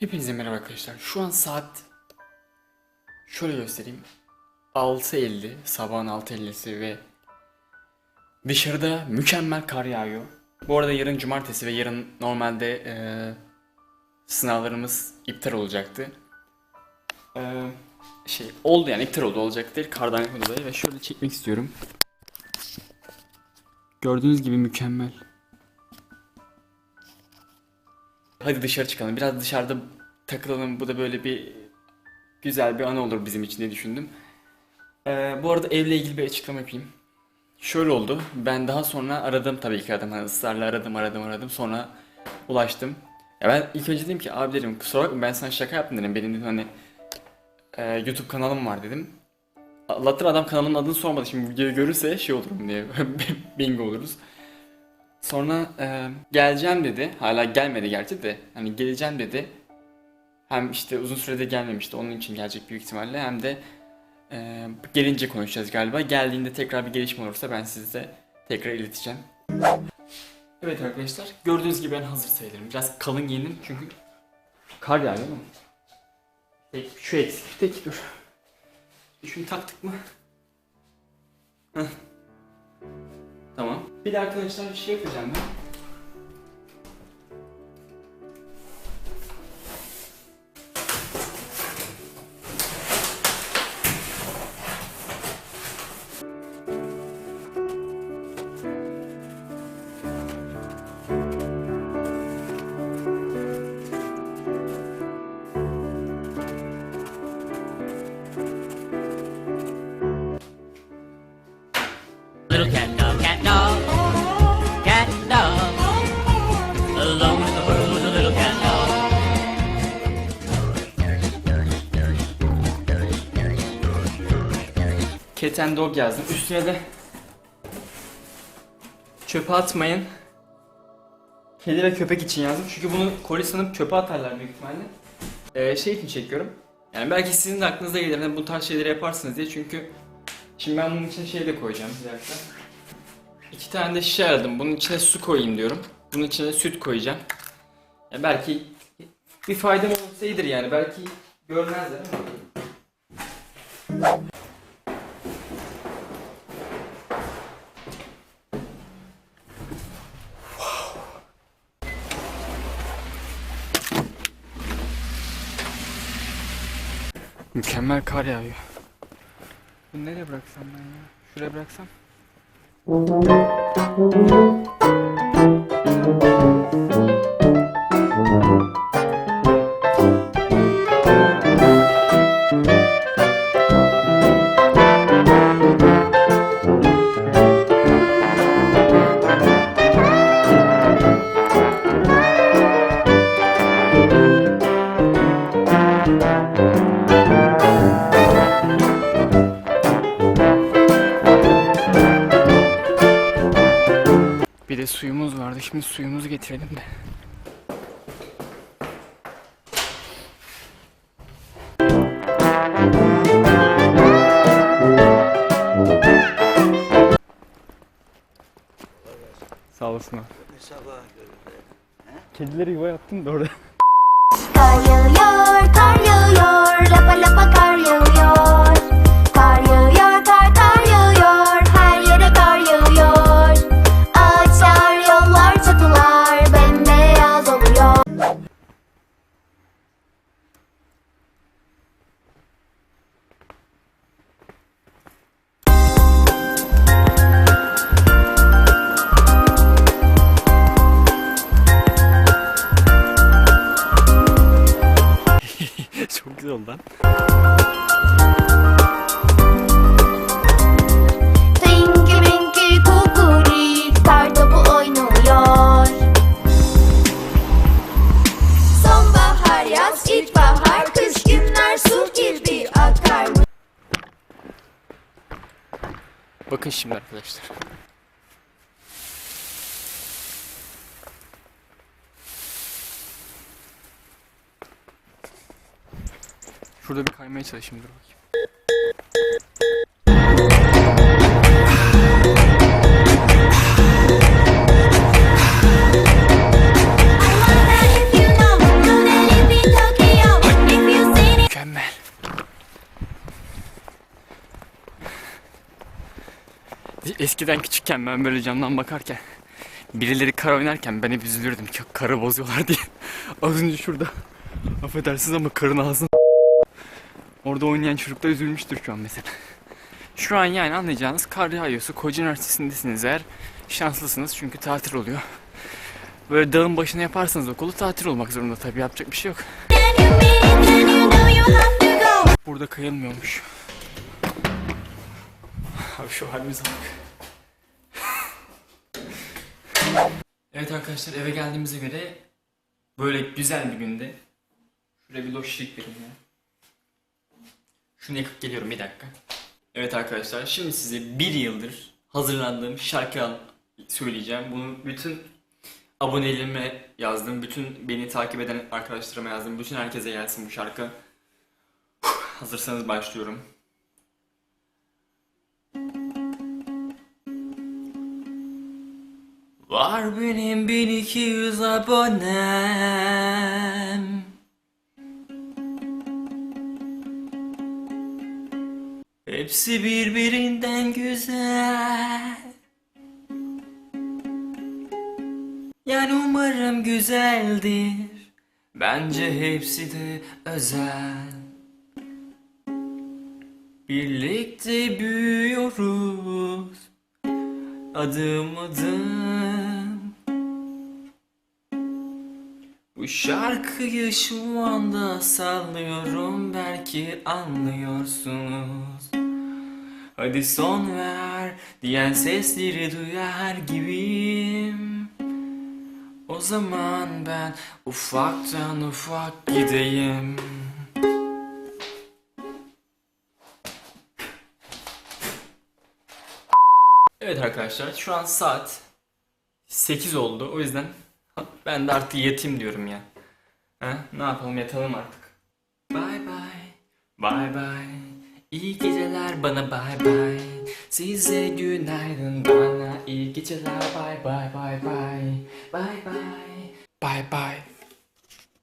Hepinize merhaba arkadaşlar. Şu an saat şöyle göstereyim. 6.50 sabahın 6.50'si ve dışarıda mükemmel kar yağıyor. Bu arada yarın cumartesi ve yarın normalde eee, sınavlarımız iptal olacaktı. Eee, şey oldu yani iptal oldu olacak değil kardan dolayı ve şöyle çekmek istiyorum. Gördüğünüz gibi mükemmel. Hadi dışarı çıkalım. Biraz dışarıda takılalım. Bu da böyle bir güzel bir anı olur bizim için diye düşündüm. Ee, bu arada evle ilgili bir açıklama yapayım. Şöyle oldu. Ben daha sonra aradım tabii ki aradım. Hani ısrarla aradım aradım aradım. Sonra ulaştım. Ya ben ilk önce dedim ki abi dedim kusura bakma ben sana şaka yaptım dedim. Benim dedim hani e, YouTube kanalım var dedim. Allah'tan adam kanalımın adını sormadı. Şimdi videoyu görürse şey olurum diye. Bingo oluruz. Sonra e, geleceğim dedi. Hala gelmedi gerçi de. Hani geleceğim dedi. Hem işte uzun süredir gelmemişti. Onun için gelecek büyük ihtimalle. Hem de e, gelince konuşacağız galiba. Geldiğinde tekrar bir gelişme olursa ben size tekrar ileteceğim. Evet arkadaşlar. Gördüğünüz gibi ben hazır sayılırım. Biraz kalın giyindim çünkü kar yağıyor ama. Tek, şu eksik. Tek dur. Şunu taktık mı? Heh. Tamam. Bir de arkadaşlar bir şey yapacağım ben. Little cat Cat and Dog yazdım. Üstüne de çöpe atmayın. Kedi ve köpek için yazdım. Çünkü bunu koli sanıp çöpe atarlar büyük ihtimalle. Ee, şey için çekiyorum. Yani belki sizin de aklınıza gelir. Hani bu tarz şeyleri yaparsınız diye. Çünkü şimdi ben bunun içine şey de koyacağım. Bir dakika. İki tane de şişe aradım. Bunun içine su koyayım diyorum. Bunun içine süt koyacağım. Ya belki bir faydam olursa iyidir yani. Belki görmezler ama. Mükemmel kar yağıyor. Bunu nereye bıraksam ben ya? Şuraya bıraksam. Bir de suyumuz vardı. Şimdi suyumuzu getirelim de. Sağ olasın abi. Kedileri yuva yaptım da orada. Kar yağıyor, kar yağıyor, lapa lapa kar yağıyor. Akar. Bakın şimdi arkadaşlar. Şurada bir kaymaya çalışayım dur bakayım. Eskiden küçükken ben böyle camdan bakarken birileri kar oynarken ben hep üzülürdüm. Çok karı bozuyorlar diye. Az önce şurada affedersiniz ama karın ağzını Orada oynayan çocuk da üzülmüştür şu an mesela. Şu an yani anlayacağınız kar yağıyorsa Koca Üniversitesi'ndesiniz eğer şanslısınız çünkü tatil oluyor. Böyle dağın başına yaparsanız okulu tatil olmak zorunda tabii yapacak bir şey yok. Burada kayılmıyormuş. Abi şu halimize bak. evet arkadaşlar eve geldiğimize göre böyle güzel bir günde şuraya bir loşlik vereyim ya. Şunu yakıp geliyorum bir dakika. Evet arkadaşlar şimdi size bir yıldır hazırlandığım şarkı söyleyeceğim. Bunu bütün abonelerime yazdım. Bütün beni takip eden arkadaşlarıma yazdım. Bütün herkese gelsin bu şarkı. Hazırsanız başlıyorum. Var benim 1200 abonem Hepsi birbirinden güzel. Yani umarım güzeldir. Bence hepsi de özel. Birlikte büyüyoruz. Adım adım. Bu şarkıyı şu anda sallıyorum. Belki anlıyorsunuz Hadi son ver diyen sesleri duyar gibiyim O zaman ben ufaktan ufak gideyim Evet arkadaşlar şu an saat 8 oldu o yüzden ben de artık yatayım diyorum ya. Ha? Ne yapalım yatalım artık. Bye bye. Bye bye. İyi geceler bana bye bye. Size günaydın bana iyi geceler bye bye bye bye. Bye bye. Bye bye.